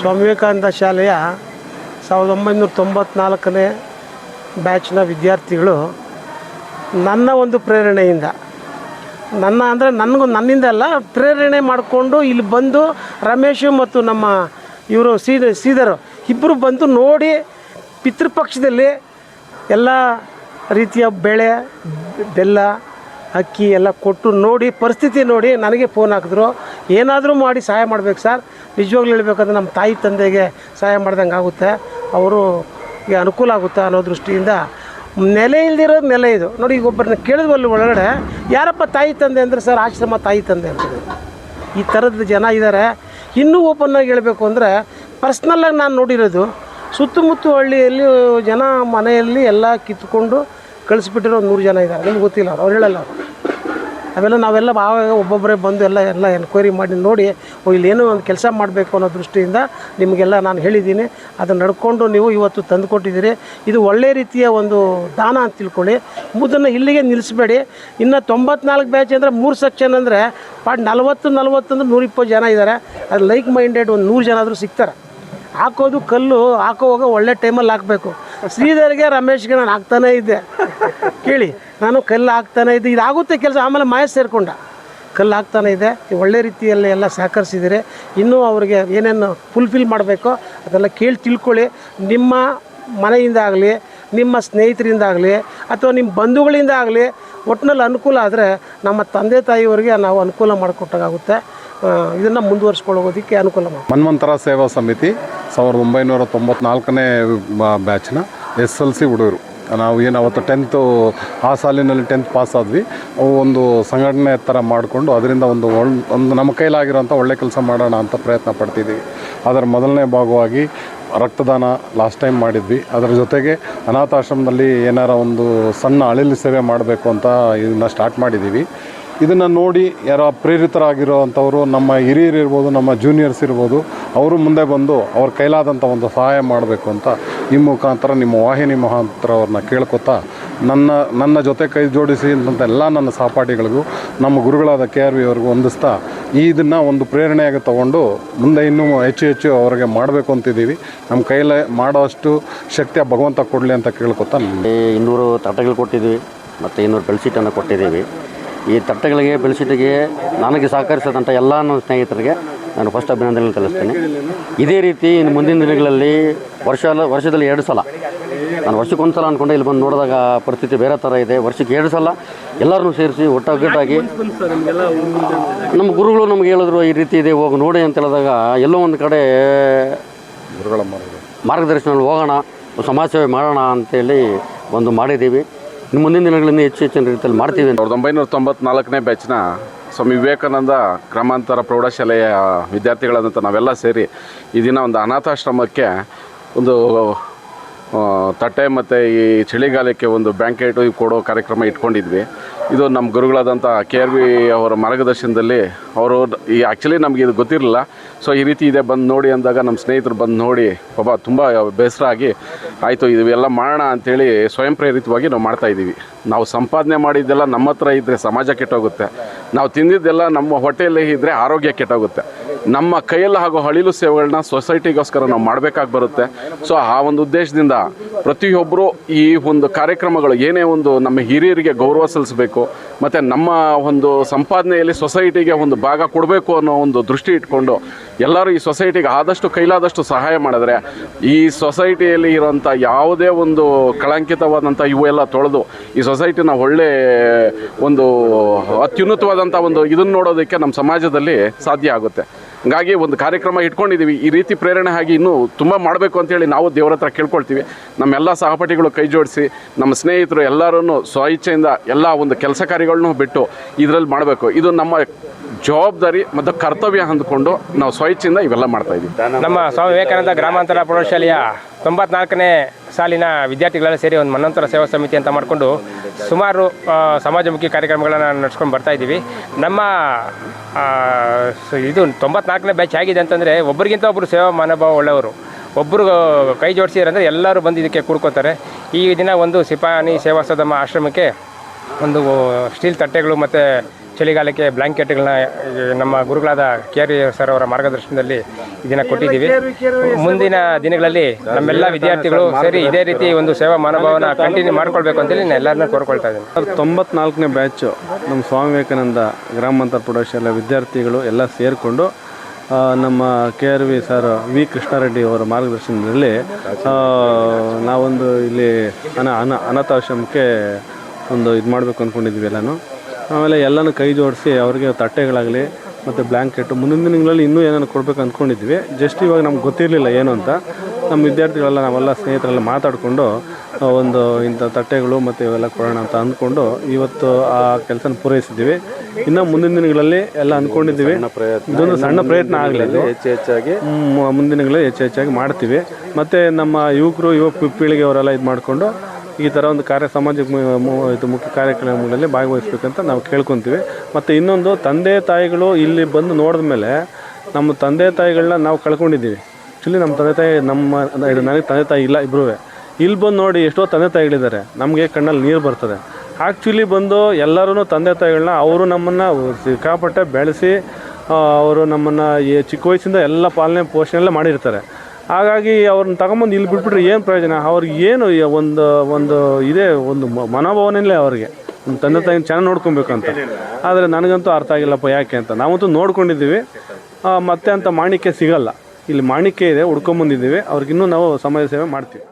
ಸ್ವಾಮಿ ವಿವೇಕಾನಂದ ಶಾಲೆಯ ಸಾವಿರದ ಒಂಬೈನೂರ ತೊಂಬತ್ನಾಲ್ಕನೇ ಬ್ಯಾಚ್ನ ವಿದ್ಯಾರ್ಥಿಗಳು ನನ್ನ ಒಂದು ಪ್ರೇರಣೆಯಿಂದ, ನನ್ನ ಅಂದರೆ ನನಗೂ ನನ್ನಿಂದ ಅಲ್ಲ, ಪ್ರೇರಣೆ ಮಾಡಿಕೊಂಡು ಇಲ್ಲಿ ಬಂದು ರಮೇಶು ಮತ್ತು ನಮ್ಮ ಇವರು ಸೀದ ಸೀದರು ಇಬ್ಬರು ಬಂದು ನೋಡಿ ಪಿತೃಪಕ್ಷದಲ್ಲಿ ಎಲ್ಲ ರೀತಿಯ ಬೆಳೆ, ಬೆಲ್ಲ, ಅಕ್ಕಿ ಎಲ್ಲ ಕೊಟ್ಟು ನೋಡಿ, ಪರಿಸ್ಥಿತಿ ನೋಡಿ ನನಗೆ ಫೋನ್ ಹಾಕಿದ್ರು. ಏನಾದರೂ ಮಾಡಿ ಸಹಾಯ ಮಾಡಬೇಕು ಸರ್. ನಿಜವಾಗ್ಲೂ ಹೇಳಬೇಕಂದ್ರೆ ನಮ್ಮ ತಾಯಿ ತಂದೆಗೆ ಸಹಾಯ ಮಾಡ್ದಂಗೆ ಆಗುತ್ತೆ. ಅವರು ಅನುಕೂಲ ಆಗುತ್ತೆ ಅನ್ನೋ ದೃಷ್ಟಿಯಿಂದ ನೆಲೆ ಇಲ್ದಿರೋದು ನೆಲೆ ಇದು. ನೋಡಿ, ಈಗ ಒಬ್ಬರನ್ನ ಕೇಳಿದ್ವಲ್ಲಿ ಒಳಗಡೆ, ಯಾರಪ್ಪ ತಾಯಿ ತಂದೆ ಅಂದರೆ ಸರ್ ಆಶ್ರಮ ತಾಯಿ ತಂದೆ ಅಂತಾರೆ ಈ ಥರದ ಜನ ಇದ್ದಾರೆ ಇನ್ನೂ ಓಪನ್ನಾಗಿ ಹೇಳಬೇಕು ಅಂದರೆ ಪರ್ಸ್ನಲ್ಲಾಗಿ ನಾನು ನೋಡಿರೋದು, ಸುತ್ತಮುತ್ತ ಹಳ್ಳಿಯಲ್ಲಿ ಜನ ಮನೆಯಲ್ಲಿ ಎಲ್ಲ ಕಿತ್ಕೊಂಡು ಕಳಿಸ್ಬಿಟ್ಟಿರೋ ನೂರು ಜನ ಇದ್ದಾರೆ ನಿಮ್ಗೆ ಗೊತ್ತಿಲ್ಲ ಅವ್ರು ಅವ್ರು ಹೇಳಲ್ಲ ಅವರು. ಅವೆಲ್ಲ ನಾವೆಲ್ಲ ಆವಾಗ ಒಬ್ಬೊಬ್ಬರೇ ಬಂದು ಎಲ್ಲ ಎಲ್ಲ ಎನ್ಕ್ವೈರಿ ಮಾಡಿ ನೋಡಿ ಇಲ್ಲೇನೋ ಒಂದು ಕೆಲಸ ಮಾಡಬೇಕು ಅನ್ನೋ ದೃಷ್ಟಿಯಿಂದ ನಿಮಗೆಲ್ಲ ನಾನು ಹೇಳಿದ್ದೀನಿ. ಅದನ್ನು ನಡ್ಕೊಂಡು ನೀವು ಇವತ್ತು ತಂದುಕೊಟ್ಟಿದ್ದೀರಿ ಇದು ಒಳ್ಳೆ ರೀತಿಯ ಒಂದು ದಾನ ಅಂತ ತಿಳ್ಕೊಳ್ಳಿ. ಮುದನ್ನು ಇಲ್ಲಿಗೆ ನಿಲ್ಲಿಸಬೇಡಿ. ಇನ್ನು ತೊಂಬತ್ನಾಲ್ಕು ಬ್ಯಾಚ್ ಅಂದರೆ ಮೂರು ಸೆಕ್ಷನ್ ಅಂದರೆ ಪಾಟ್ ನಲ್ವತ್ತು ನಲ್ವತ್ತು ಅಂದ್ರೆ ನೂರಿಪ್ಪತ್ತು ಜನ ಇದ್ದಾರೆ ಅದು ಲೈಕ್ ಮೈಂಡೆಡ್ ಒಂದು ನೂರು ಜನ ಆದರೂ ಸಿಗ್ತಾರೆ. ಹಾಕೋದು ಕಲ್ಲು, ಹಾಕೋವಾಗ ಒಳ್ಳೆ ಟೈಮಲ್ಲಿ ಹಾಕಬೇಕು. ಶ್ರೀಧರ್ಗೆ ರಮೇಶ್ಗೆ ನಾನು ಹಾಕ್ತಾನೇ ಇದ್ದೆ ಕೇಳಿ. ನಾನು ಕಲ್ಲು ಹಾಕ್ತಾನೆ ಇದ್ದೆ. ಇದಾಗುತ್ತೆ ಕೆಲಸ. ಆಮೇಲೆ ಮಾಯ ಸೇರಿಕೊಂಡ. ಕಲ್ಲು ಹಾಕ್ತಾನೆ ಇದೆ. ಒಳ್ಳೆ ರೀತಿಯಲ್ಲಿ ಎಲ್ಲ ಸಹಕರಿಸಿದರೆ. ಇನ್ನೂ ಅವರಿಗೆ ಏನೇನು ಫುಲ್ಫಿಲ್ ಮಾಡಬೇಕೋ ಅದೆಲ್ಲ ಕೇಳಿ ತಿಳ್ಕೊಳ್ಳಿ. ನಿಮ್ಮ ಮನೆಯಿಂದ ಆಗಲಿ, ನಿಮ್ಮ ಸ್ನೇಹಿತರಿಂದ ಆಗಲಿ, ಅಥವಾ ನಿಮ್ಮ ಬಂಧುಗಳಿಂದ ಆಗಲಿ ಒಟ್ಟಿನಲ್ಲಿ ಅನುಕೂಲ ಆದರೆ ನಮ್ಮ ತಂದೆ ತಾಯಿಯವರಿಗೆ ನಾವು ಅನುಕೂಲ ಮಾಡಿಕೊಟ್ಟಾಗುತ್ತೆ. ಇದನ್ನು ಮುಂದುವರಿಸ್ಕೊಳ್ಳೋದಕ್ಕೆ ಅನುಕೂಲ ಮಾಡಿ ಮನ್ವಂತರ ಸೇವಾ ಸಮಿತಿ ಸಾವಿರದ ಒಂಬೈನೂರ ತೊಂಬತ್ನಾಲ್ಕನೇ ಬ್ಯಾಚ್ನ ಎಸ್ ಎಲ್ ಸಿ ಹುಡುಗರು. ನಾವು ಏನು ಅವತ್ತು ಟೆಂತು ಆ ಸಾಲಿನಲ್ಲಿ ಟೆಂತ್ ಪಾಸ್ ಆದ್ವಿ. ಒಂದು ಸಂಘಟನೆ ಥರ ಮಾಡಿಕೊಂಡು ಅದರಿಂದ ಒಂದು ಒಂದು ನಮ್ಮ ಕೈಲಾಗಿರೋಂಥ ಒಳ್ಳೆ ಕೆಲಸ ಮಾಡೋಣ ಅಂತ ಪ್ರಯತ್ನ ಪಡ್ತಿದ್ದೀವಿ ಅದರ ಮೊದಲನೇ ಭಾಗವಾಗಿ ರಕ್ತದಾನ ಲಾಸ್ಟ್ ಟೈಮ್ ಮಾಡಿದ್ವಿ. ಅದರ ಜೊತೆಗೆ ಅನಾಥಾಶ್ರಮದಲ್ಲಿ ಏನಾರ ಒಂದು ಸಣ್ಣ ಅಳಿಲು ಸೇವೆ ಮಾಡಬೇಕು ಅಂತ ಇದನ್ನ ಸ್ಟಾರ್ಟ್ ಮಾಡಿದ್ದೀವಿ. ಇದನ್ನು ನೋಡಿ ಯಾರೋ ಪ್ರೇರಿತರಾಗಿರೋ ಅಂಥವರು ನಮ್ಮ ಹಿರಿಯರು ಇರ್ಬೋದು, ನಮ್ಮ ಜೂನಿಯರ್ಸ್ ಇರ್ಬೋದು, ಅವರು ಮುಂದೆ ಬಂದು ಅವ್ರ ಕೈಲಾದಂಥ ಒಂದು ಸಹಾಯ ಮಾಡಬೇಕು ಅಂತ ಈ ಮುಖಾಂತರ, ನಿಮ್ಮ ವಾಹಿನಿ ಮುಖಾಂತರ ಅವ್ರನ್ನ ಕೇಳ್ಕೊತಾ ನನ್ನ ನನ್ನ ಜೊತೆ ಕೈ ಜೋಡಿಸಿ ಅಂತ ಎಲ್ಲ ನನ್ನ ಸಹಪಾಠಿಗಳಿಗೂ, ನಮ್ಮ ಗುರುಗಳಾದ ಕೆ ಆರ್ ವಿ ಅವ್ರಿಗೂ ಹೊಂದಿಸ್ತಾ ಇದನ್ನು ಒಂದು ಪ್ರೇರಣೆಯಾಗಿ ತಗೊಂಡು ಮುಂದೆ ಇನ್ನೂ ಹೆಚ್ಚು ಹೆಚ್ಚು ಅವ್ರಿಗೆ ಮಾಡಬೇಕು ಅಂತಿದ್ದೀವಿ. ನಮ್ಮ ಕೈಲೇ ಮಾಡೋಷ್ಟು ಶಕ್ತಿ ಆ ಭಗವಂತ ಕೊಡಲಿ ಅಂತ ಕೇಳ್ಕೊತಾ ಇನ್ನೂರು ತಟ್ಟೆಗಳು ಕೊಟ್ಟಿದ್ದೀವಿ, ಮತ್ತು ಇನ್ನೂರು ಬೆಳ್ಸೀಟನ್ನು ಕೊಟ್ಟಿದ್ದೀವಿ. ಈ ತಟ್ಟೆಗಳಿಗೆ ಬೆಳೆಸಿಟ್ಟಿಗೆ ನನಗೆ ಸಹಕರಿಸಿದಂಥ ಎಲ್ಲ ನನ್ನ ಸ್ನೇಹಿತರಿಗೆ ನಾನು ಫಸ್ಟ್ ಅಭಿನಂದನೆ ತಿಳಿಸ್ತೇನೆ. ಇದೇ ರೀತಿ ಇನ್ನು ಮುಂದಿನ ದಿನಗಳಲ್ಲಿ ವರ್ಷ ವರ್ಷದಲ್ಲಿ ಎರಡು ಸಲ. ನಾನು ವರ್ಷಕ್ಕೊಂದು ಸಲ ಅಂದ್ಕೊಂಡೆ ಇಲ್ಲಿ ಬಂದು ನೋಡಿದಾಗ ಪರಿಸ್ಥಿತಿ ಬೇರೆ ಥರ ಇದೆ. ವರ್ಷಕ್ಕೆ ಎರಡು ಸಲ ಎಲ್ಲರನ್ನೂ ಸೇರಿಸಿ ಒಟ್ಟಾಗಿ ನಮ್ಮ ಗುರುಗಳು ನಮ್ಗೆ ಹೇಳಿದ್ರು, ಈ ರೀತಿ ಇದೆ, ಹೋಗಿ ನೋಡಿ ಅಂತ ಹೇಳಿದಾಗ ಎಲ್ಲೋ ಒಂದು ಕಡೆ ಗುರುಗಳ ಮಾರ್ಗದರ್ಶನ ಹೋಗೋಣ ಸಮಾಜ ಸೇವೆ ಮಾಡೋಣ ಅಂತೇಳಿ ಒಂದು ಮಾಡಿದ್ದೀವಿ. ಇನ್ನು ಮುಂದಿನ ದಿನಗಳಲ್ಲಿ ಹೆಚ್ಚು ಹೆಚ್ಚಿನ ರೀತಿಯಲ್ಲಿ ಮಾಡ್ತೀವಿ ಸಾವಿರದ ಒಂಬೈನೂರ ತೊಂಬತ್ನಾಲ್ಕನೇ ಬ್ಯಾಚ್ನ ಸ್ವಾಮಿ ವಿವೇಕಾನಂದ ಗ್ರಾಮಾಂತರ ಪ್ರೌಢಶಾಲೆಯ ವಿದ್ಯಾರ್ಥಿಗಳಾದಂಥ ನಾವೆಲ್ಲ ಸೇರಿ ಈ ದಿನ ಒಂದು ಅನಾಥಾಶ್ರಮಕ್ಕೆ ಒಂದು ತಟ್ಟೆ ಮತ್ತು ಈ ಚಳಿಗಾಲಕ್ಕೆ ಒಂದು ಬ್ಯಾಂಕೆಟು ಕೊಡೋ ಕಾರ್ಯಕ್ರಮ ಇಟ್ಕೊಂಡಿದ್ವಿ. ಇದು ನಮ್ಮ ಗುರುಗಳಾದಂಥ ಕೆ ಆರ್ ವಿ ಅವರ ಮಾರ್ಗದರ್ಶನದಲ್ಲಿ ಅವರು ಈ ಆ್ಯಕ್ಚುಲಿ ನಮಗೆ ಇದು ಗೊತ್ತಿರಲಿಲ್ಲ. ಸೊ ಈ ರೀತಿ ಇದೆ, ಬಂದು ನೋಡಿ ಅಂದಾಗ ನಮ್ಮ ಸ್ನೇಹಿತರು ಬಂದು ನೋಡಿ, ಪಾಪ ತುಂಬ ಬೇಸರ ಆಗಿ ಆಯಿತು, ಇವೆಲ್ಲ ಮಾಡೋಣ ಅಂಥೇಳಿ ಸ್ವಯಂ ಪ್ರೇರಿತವಾಗಿ ನಾವು ಮಾಡ್ತಾಯಿದ್ದೀವಿ ನಾವು ಸಂಪಾದನೆ ಮಾಡಿದ್ದೆಲ್ಲ ನಮ್ಮ ಹತ್ರ ಇದ್ದರೆ ಸಮಾಜ ಕೆಟ್ಟೋಗುತ್ತೆ. ನಾವು ತಿಂದಿದ್ದೆಲ್ಲ ನಮ್ಮ ಹೊಟ್ಟೆಯಲ್ಲಿ ಇದ್ದರೆ ಆರೋಗ್ಯ ಕೆಟ್ಟೋಗುತ್ತೆ. ನಮ್ಮ ಕೈಯಲ್ಲಿ ಹಾಗೂ ಹಳಿಲು ಸೇವೆಗಳನ್ನ ಸೊಸೈಟಿಗೋಸ್ಕರ ನಾವು ಮಾಡಬೇಕಾಗಿ ಬರುತ್ತೆ. ಸೊ ಆ ಒಂದು ಉದ್ದೇಶದಿಂದ ಪ್ರತಿಯೊಬ್ಬರು ಈ ಒಂದು ಕಾರ್ಯಕ್ರಮಗಳು, ಏನೇ ಒಂದು ನಮ್ಮ ಹಿರಿಯರಿಗೆ ಗೌರವ ಸಲ್ಲಿಸಬೇಕು, ಮತ್ತು ನಮ್ಮ ಒಂದು ಸಂಪಾದನೆಯಲ್ಲಿ ಸೊಸೈಟಿಗೆ ಒಂದು ಭಾಗ ಕೊಡಬೇಕು ಅನ್ನೋ ಒಂದು ದೃಷ್ಟಿ ಇಟ್ಕೊಂಡು ಎಲ್ಲರೂ ಈ ಸೊಸೈಟಿಗೆ ಆದಷ್ಟು ಕೈಲಾದಷ್ಟು ಸಹಾಯ ಮಾಡಿದ್ರೆ, ಈ ಸೊಸೈಟಿಯಲ್ಲಿ ಇರೋಂಥ ಯಾವುದೇ ಒಂದು ಕಳಂಕಿತವಾದಂಥ ಇವೆಲ್ಲ ತೊಳೆದು, ಈ ಸೊಸೈಟಿನ ಒಳ್ಳೆ ಒಂದು ಅತ್ಯುನ್ನತವಾದಂಥ ಒಂದು ಇದನ್ನು ನೋಡೋದಕ್ಕೆ ನಮ್ಮ ಸಮಾಜದಲ್ಲಿ ಸಾಧ್ಯ ಆಗುತ್ತೆ. ಹಂಗಾಗಿ ಒಂದು ಕಾರ್ಯಕ್ರಮ ಇಟ್ಕೊಂಡಿದ್ದೀವಿ. ಈ ರೀತಿ ಪ್ರೇರಣೆ ಆಗಿ ಇನ್ನೂ ತುಂಬ ಮಾಡಬೇಕು ಅಂತೇಳಿ ನಾವು ದೇವರ ಹತ್ರ ಕೇಳ್ಕೊಳ್ತೀವಿ. ನಮ್ಮೆಲ್ಲ ಸಹಪಾಠಿಗಳು ಕೈ ಜೋಡಿಸಿ, ನಮ್ಮ ಸ್ನೇಹಿತರು ಎಲ್ಲರೂ ಸ್ವಇಚ್ಛೆಯಿಂದ ಎಲ್ಲ ಒಂದು ಕೆಲಸ ಕಾರ್ಯಗಳನ್ನೂ ಬಿಟ್ಟು ಇದರಲ್ಲಿ ಮಾಡಬೇಕು. ಇದು ನಮ್ಮ ಜವಾಬ್ದಾರಿ ಮತ್ತು ಕರ್ತವ್ಯ ಅಂದ್ಕೊಂಡು ನಾವು ಸ್ವಚ್ಛಿಂದ ಇವೆಲ್ಲ ಮಾಡ್ತಾ ಇದ್ದೀವಿ. ನಮ್ಮ ಸ್ವಾಮಿ ವಿವೇಕಾನಂದ ಗ್ರಾಮಾಂತರ ಪ್ರೌಢಶಾಲೆಯ ತೊಂಬತ್ನಾಲ್ಕನೇ ಸಾಲಿನ ವಿದ್ಯಾರ್ಥಿಗಳೆಲ್ಲ ಸೇರಿ ಒಂದು ಮನ್ನಂತರ ಸೇವಾ ಸಮಿತಿ ಅಂತ ಮಾಡಿಕೊಂಡು ಸುಮಾರು ಸಮಾಜಮುಖಿ ಕಾರ್ಯಕ್ರಮಗಳನ್ನು ನಡೆಸ್ಕೊಂಡು ಬರ್ತಾ ಇದ್ದೀವಿ. ನಮ್ಮ ಇದು ತೊಂಬತ್ನಾಲ್ಕನೇ ಬ್ಯಾಚ್ ಆಗಿದೆ ಅಂತಂದರೆ ಒಬ್ಬರಿಗಿಂತ ಒಬ್ಬರು ಸೇವಾ ಮನೋಭಾವ ಒಳ್ಳೆಯವರು. ಒಬ್ಬರು ಕೈ ಜೋಡಿಸಿದ್ರಂದರೆ ಎಲ್ಲರೂ ಬಂದು ಇದಕ್ಕೆ ಕೂಡ್ಕೋತಾರೆ. ಈ ದಿನ ಒಂದು ಸಿಪಾನಿ ಸೇವಾ ಸದಮ ಆಶ್ರಮಕ್ಕೆ ಒಂದು ಸ್ಟೀಲ್ ತಟ್ಟೆಗಳು ಮತ್ತು ಚಳಿಗಾಲಕ್ಕೆ ಬ್ಲ್ಯಾಂಕೆಟ್ಗಳನ್ನ ನಮ್ಮ ಗುರುಗಳಾದ ಕೆ ಆರ್ ಸರ್ ಅವರ ಮಾರ್ಗದರ್ಶನದಲ್ಲಿ ಇದನ್ನು ಕೊಟ್ಟಿದ್ದೀವಿ. ಮುಂದಿನ ದಿನಗಳಲ್ಲಿ ನಮ್ಮೆಲ್ಲ ವಿದ್ಯಾರ್ಥಿಗಳು ಸೇರಿ ಇದೇ ರೀತಿ ಒಂದು ಸೇವಾ ಮನೋಭಾವನ ಕಂಟಿನ್ಯೂ ಮಾಡ್ಕೊಳ್ಬೇಕು ಅಂತೇಳಿ ನಾನು ಎಲ್ಲರನ್ನೂ ಕೋರ್ಕೊಳ್ತಾ ಇದ್ದೀನಿ. ತೊಂಬತ್ನಾಲ್ಕನೇ ಬ್ಯಾಚು ನಮ್ಮ ಸ್ವಾಮಿ ವಿವೇಕಾನಂದ ಗ್ರಾಮಾಂತರ ಪ್ರೌಢಶಾಲೆ ವಿದ್ಯಾರ್ಥಿಗಳು ಎಲ್ಲ ಸೇರಿಕೊಂಡು ನಮ್ಮ K R V sir V Krishnareddy ಅವರ ಮಾರ್ಗದರ್ಶನದಲ್ಲಿ ನಾವೊಂದು ಇಲ್ಲಿ ಅನ ಅನ ಅನಾಥಾಶ್ರಮಕ್ಕೆ ಒಂದು ಇದು ಮಾಡಬೇಕು ಅಂದ್ಕೊಂಡಿದ್ವಿ ಎಲ್ಲನೂ. ಆಮೇಲೆ ಎಲ್ಲನೂ ಕೈ ಜೋಡಿಸಿ ಅವ್ರಿಗೆ ತಟ್ಟೆಗಳಾಗಲಿ ಮತ್ತು ಬ್ಲ್ಯಾಂಕೆಟು ಮುಂದಿನ ದಿನಗಳಲ್ಲಿ ಇನ್ನೂ ಏನೇನು ಕೊಡಬೇಕು ಅಂದ್ಕೊಂಡಿದ್ವಿ ಜಸ್ಟ್ ಇವಾಗ ನಮ್ಗೆ ಗೊತ್ತಿರಲಿಲ್ಲ ಏನು ಅಂತ. ನಮ್ಮ ವಿದ್ಯಾರ್ಥಿಗಳೆಲ್ಲ ನಾವೆಲ್ಲ ಸ್ನೇಹಿತರೆಲ್ಲ ಮಾತಾಡಿಕೊಂಡು ಒಂದು ಇಂಥ ತಟ್ಟೆಗಳು ಮತ್ತು ಇವೆಲ್ಲ ಕೊಡೋಣ ಅಂತ ಅಂದ್ಕೊಂಡು ಇವತ್ತು ಆ ಕೆಲಸನ ಪೂರೈಸಿದ್ದೀವಿ. ಇನ್ನು ಮುಂದಿನ ದಿನಗಳಲ್ಲಿ ಎಲ್ಲ ಅಂದ್ಕೊಂಡಿದ್ದೀವಿ ಇದೊಂದು ಸಣ್ಣ ಪ್ರಯತ್ನ ಆಗಲಿ ಹೆಚ್ಚು ಹೆಚ್ಚಾಗಿ. ಮುಂದಿನ ದಿನಗಳಲ್ಲಿ ಹೆಚ್ಚು ಹೆಚ್ಚಾಗಿ ಮಾಡ್ತೀವಿ. ಮತ್ತು ನಮ್ಮ ಯುವಕರು ಯುವ ಪೀಳಿಗೆಯವರೆಲ್ಲ ಇದು ಮಾಡಿಕೊಂಡು ಈ ಥರ ಒಂದು ಕಾರ್ಯ ಸಮಾಜ ಇದು ಮುಖ್ಯ ಕಾರ್ಯಕ್ರಮಗಳಲ್ಲಿ ಭಾಗವಹಿಸ್ಬೇಕಂತ ನಾವು ಕೇಳ್ಕೊತೀವಿ. ಮತ್ತು ಇನ್ನೊಂದು ತಂದೆ ತಾಯಿಗಳು ಇಲ್ಲಿ ಬಂದು ನೋಡಿದ ಮೇಲೆ ನಮ್ಮ ತಂದೆ ತಾಯಿಗಳನ್ನ ನಾವು ಕಳ್ಕೊಂಡಿದ್ದೀವಿ. ಆ್ಯಕ್ಚುಲಿ ನಮ್ಮ ತಂದೆ ತಾಯಿ ನಮ್ಮ ಇದು ನನಗೆ ತಂದೆ ತಾಯಿ ಇಲ್ಲ ಇಬ್ಬರೂ ಇಲ್ಲಿ ಬಂದು ನೋಡಿ ಎಷ್ಟೋ ತಂದೆ ತಾಯಿಗಳಿದ್ದಾರೆ. ನಮಗೆ ಕಣ್ಣಲ್ಲಿ ನೀರು ಬರ್ತದೆ. ಆ್ಯಕ್ಚುಲಿ ಬಂದು ಎಲ್ಲರೂ ತಂದೆ ತಾಯಿಗಳನ್ನ ಅವರು ನಮ್ಮನ್ನು ಸಿಕ್ಕಾಪಟ್ಟೆ ಬೆಳೆಸಿ ಅವರು ನಮ್ಮನ್ನು ಈ ಚಿಕ್ಕ ವಯಸ್ಸಿಂದ ಎಲ್ಲ ಪಾಲನೆ ಪೋಷಣೆ ಎಲ್ಲ ಮಾಡಿರ್ತಾರೆ. ಹಾಗಾಗಿ ಅವ್ರನ್ನ ತಗೊಂಬಂದು ಇಲ್ಲಿ ಬಿಟ್ಬಿಟ್ರೆ ಏನು ಪ್ರಯೋಜನ? ಅವ್ರಿಗೆ ಏನು ಒಂದು ಒಂದು ಇದೇ, ಒಂದು ಮ- ಮನೋಭಾವನೆಯಲ್ಲೇ ಅವ್ರಿಗೆ. ತಂದೆ ತಾಯಿನ ಚೆನ್ನಾಗಿ ನೋಡ್ಕೊಬೇಕಂತ. ಆದರೆ ನನಗಂತೂ ಅರ್ಥ ಆಗಿಲ್ಲಪ್ಪ, ಯಾಕೆ ಅಂತ. ನಾವಂತೂ ನೋಡ್ಕೊಂಡಿದ್ದೀವಿ. ಮತ್ತೆ ಅಂತ ಮಾಣಿಕ್ಯ ಸಿಗಲ್ಲ. ಇಲ್ಲಿ ಮಾಣಿಕ್ಯ ಇದೆ, ಹುಡ್ಕೊಂಬಂದಿದ್ದೀವಿ. ಅವ್ರಿಗಿನ್ನೂ ನಾವು ಸಮಾಜ ಸೇವೆ ಮಾಡ್ತೀವಿ.